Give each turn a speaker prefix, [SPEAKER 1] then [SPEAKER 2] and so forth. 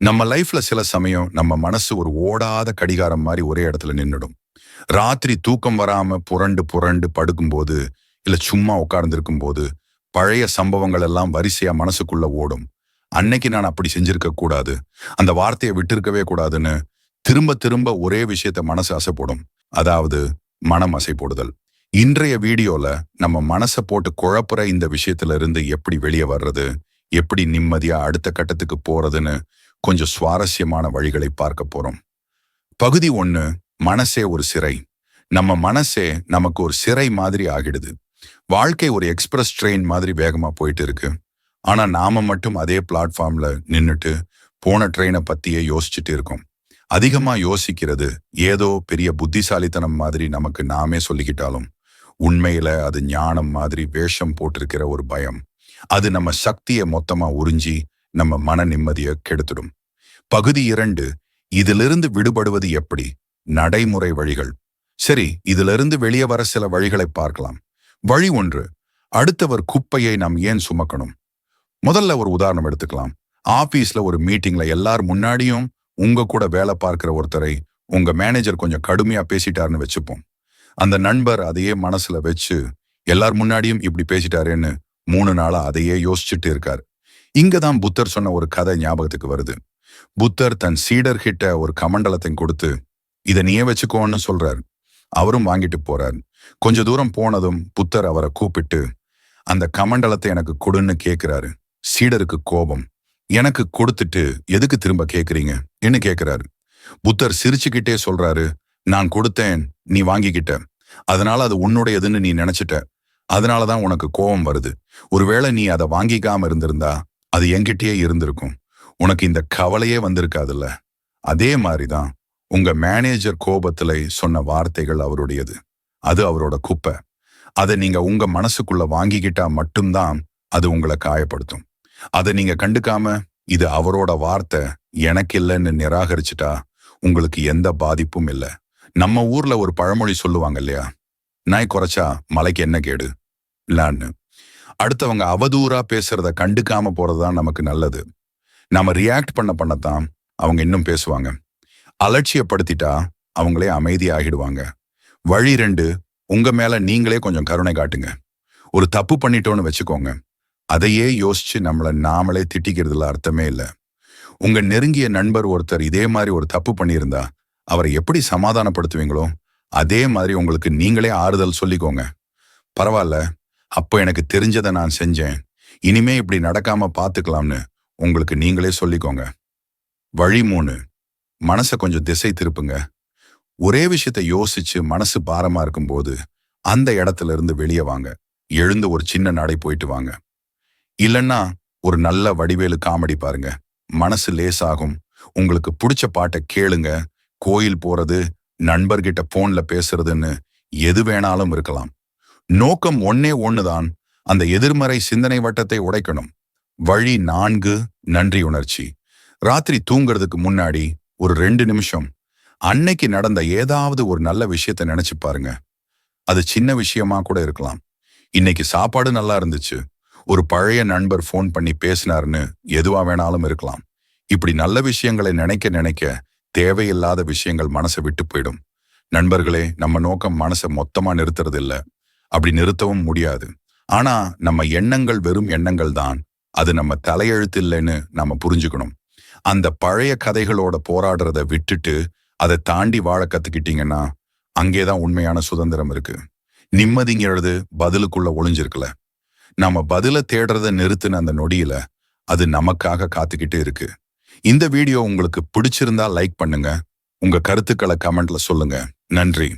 [SPEAKER 1] நம்ம லைஃப்ல சில சமயம் நம்ம மனசு ஒரு ஓடாத கடிகாரம் மாதிரி ஒரே இடத்துல நின்னுடும். ராத்திரி தூக்கம் வராம புரண்டு புரண்டு படுக்கும்போது இல்ல சும்மா உட்கார்ந்து போது பழைய சம்பவங்கள் எல்லாம் வரிசையா மனசுக்குள்ள ஓடும். அன்னைக்கு நான் அப்படி செஞ்சிருக்க கூடாது. அந்த வார்த்தையை விட்டிருக்கவே கூடாதுன்னு திரும்ப திரும்ப ஒரே விஷயத்த மனசு அசைப்போடும். அதாவது மனம் அசைப்போடுதல். இன்றைய வீடியோல நம்ம மனசை போட்டு குழப்புற இந்த விஷயத்துல இருந்து எப்படி வெளியே வர்றது எப்படி நிம்மதியா அடுத்த கட்டத்துக்கு போறதுன்னு கொஞ்சம் சுவாரஸ்யமான வழிகளை பார்க்க போறோம். பகுதி ஒன்று மனசே ஒரு சிறை. நம்ம மனசே நமக்கு ஒரு சிறை மாதிரி ஆகிடுது. வாழ்க்கை ஒரு எக்ஸ்பிரஸ் ட்ரெயின் மாதிரி வேகமாக போயிட்டு இருக்கு. ஆனால் நாம மட்டும் அதே பிளாட்ஃபார்ம்ல நின்றுட்டு போன ட்ரெயினை பற்றியே யோசிச்சுட்டு இருக்கோம். அதிகமாக யோசிக்கிறது ஏதோ பெரிய புத்திசாலித்தனம் மாதிரி நமக்கு நாமே சொல்லிக்கிட்டாலும் உண்மையில அது ஞானம் மாதிரி வேஷம் போட்டிருக்கிற ஒரு பயம். அது நம்ம சக்தியை மொத்தமாக உறிஞ்சி நம்ம மன நிம்மதியை கெடுத்துடும். பகுதி இரண்டு இதிலிருந்து விடுபடுவது எப்படி? நடைமுறை வழிகள். சரி இதிலிருந்து வெளியே வர சில வழிகளை பார்க்கலாம். வழி ஒன்று அடுத்தவர் குப்பையை நாம் ஏன் சுமக்கணும்? முதல்ல ஒரு உதாரணம் எடுத்துக்கலாம். ஆபீஸ்ல ஒரு மீட்டிங்ல எல்லார் முன்னாடியும் உங்க கூட வேலை பார்க்கிற ஒருத்தரை உங்க மேனேஜர் கொஞ்சம் கடுமையா பேசிட்டாருன்னு வச்சுப்போம். அந்த நண்பர் அதையே மனசுல வச்சு எல்லார் முன்னாடியும் இப்படி பேசிட்டாருன்னு மூணு நாளா அதையே யோசிச்சுட்டு இருக்காரு. இங்கதான் புத்தர் சொன்ன ஒரு கதை ஞாபகத்துக்கு வருது. புத்தர் தன் சீடர் கிட்ட ஒரு கமண்டலத்தை கொடுத்து இதை நீயே வச்சுக்கோன்னு சொல்றாரு. அவரும் வாங்கிட்டு போறார். கொஞ்ச தூரம் போனதும் புத்தர் அவரை கூப்பிட்டு அந்த கமண்டலத்தை எனக்கு கொடுன்னு கேக்குறாரு. சீடருக்கு கோபம். எனக்கு கொடுத்துட்டு எதுக்கு திரும்ப கேட்குறீங்க என்ன கேட்கிறாரு புத்தர் சிரிச்சுக்கிட்டே சொல்றாரு நான் கொடுத்தேன் நீ வாங்கிக்கிட்ட. அதனால அது உன்னுடையதுன்னு நீ நினைச்சிட்ட. அதனாலதான் உனக்கு கோபம் வருது. ஒருவேளை நீ அதை வாங்கிக்காம இருந்திருந்தா அது என்கிட்டயே இருந்திருக்கும். உனக்கு இந்த கவலையே வந்திருக்காதுல்ல? அதே மாதிரிதான் உங்க மேனேஜர் கோபத்துல சொன்ன வார்த்தைகள் அவருடையது. அது அவரோட குப்பை. அதை நீங்க உங்க மனசுக்குள்ள வாங்கிக்கிட்டா மட்டும்தான் அது உங்களை காயப்படுத்தும். அதை நீங்க கண்டுக்காம இது அவரோட வார்த்தை எனக்கு இல்லைன்னு நிராகரிச்சுட்டா உங்களுக்கு எந்த பாதிப்பும் இல்லை. நம்ம ஊர்ல ஒரு பழமொழி சொல்லுவாங்க இல்லையா? நாய் குறைச்சா மலைக்கு என்ன கேடு? இல்லான்னு அடுத்தவங்க அவதூறா பேசுறத கண்டுக்காம போறதுதான் நமக்கு நல்லது. நாம ரியாக்ட் பண்ண பண்ணத்தான் அவங்க இன்னும் பேசுவாங்க. அலட்சியப்படுத்திட்டா அவங்களே அமைதியாகிடுவாங்க. வழி ரெண்டு உங்க மேல நீங்களே கொஞ்சம் கருணை காட்டுங்க. ஒரு தப்பு பண்ணிட்டோன்னு வச்சுக்கோங்க. அதையே யோசிச்சு நம்மளை நாமளே திட்டிக்கிறதுல அர்த்தமே இல்லை. உங்க நெருங்கிய நண்பர் ஒருத்தர் இதே மாதிரி ஒரு தப்பு பண்ணியிருந்தா அவரை எப்படி சமாதானப்படுத்துவீங்களோ அதே மாதிரி உங்களுக்கு நீங்களே ஆறுதல் சொல்லிக்கோங்க. பரவாயில்ல அப்போ எனக்கு தெரிஞ்சதை நான் செஞ்சேன். இனிமே இப்படி நடக்காம பார்த்துக்கலாம்னு உங்களுக்கு நீங்களே சொல்லிக்கோங்க. வழி மூணு. மனசை கொஞ்சம் திசை திருப்புங்க. ஒரே விஷயத்த யோசிச்சு மனசு பாரமா இருக்கும்போது அந்த இடத்துல இருந்து வெளியே வாங்க. எழுந்து ஒரு சின்ன நடை போயிட்டு வாங்க. இல்லைன்னா ஒரு நல்ல வடிவேலு காமெடி பாருங்க. மனசு லேசாகும். உங்களுக்கு பிடிச்ச பாட்டை கேளுங்க. கோயில் போறது நண்பர்கிட்ட போன்ல பேசுறதுன்னு எது வேணாலும் இருக்கலாம். நோக்கம் ஒன்னே ஒன்றுதான் அந்த எதிர்மறை சிந்தனை வட்டத்தை உடைக்கணும். வழி நான்கு நன்றி உணர்ச்சி. ராத்திரி தூங்குறதுக்கு முன்னாடி ஒரு ரெண்டு நிமிஷம். அன்னைக்கு நடந்த ஏதாவது ஒரு நல்ல விஷயத்த நினைச்சு பாருங்க. அது சின்ன விஷயமா கூட இருக்கலாம். இன்னைக்கு சாப்பாடு நல்லா இருந்துச்சு. ஒரு பழைய நண்பர் ஃபோன் பண்ணி பேசினாருன்னு எதுவா வேணாலும் இருக்கலாம். இப்படி நல்ல விஷயங்களை நினைக்க நினைக்க தேவையில்லாத விஷயங்கள் மனசை விட்டு போயிடும். நண்பர்களே நம்ம நோக்கம் மனசை மொத்தமா நிறுத்துறது இல்ல அப்படி நிறுத்தவும் முடியாது. ஆனா நம்ம எண்ணங்கள் வெறும் எண்ணங்கள் தான். அது நம்ம தலையெழுத்து இல்லைன்னு நம்ம புரிஞ்சுக்கணும். அந்த பழைய கதைகளோட போராடுறத விட்டுட்டு அதை தாண்டி வாழ கத்துக்கிட்டீங்கன்னா அங்கேதான் உண்மையான சுதந்திரம் இருக்கு. நிம்மதிங்கிறது பதிலுக்குள்ள ஒளிஞ்சிருக்கல. நம்ம பதில தேடுறத நிறுத்தின அந்த நொடியில அது நமக்காக காத்துக்கிட்டு இருக்கு. இந்த வீடியோ உங்களுக்கு பிடிச்சிருந்தா லைக் பண்ணுங்க. உங்க கருத்துக்களை கமெண்ட்ல சொல்லுங்க. நன்றி.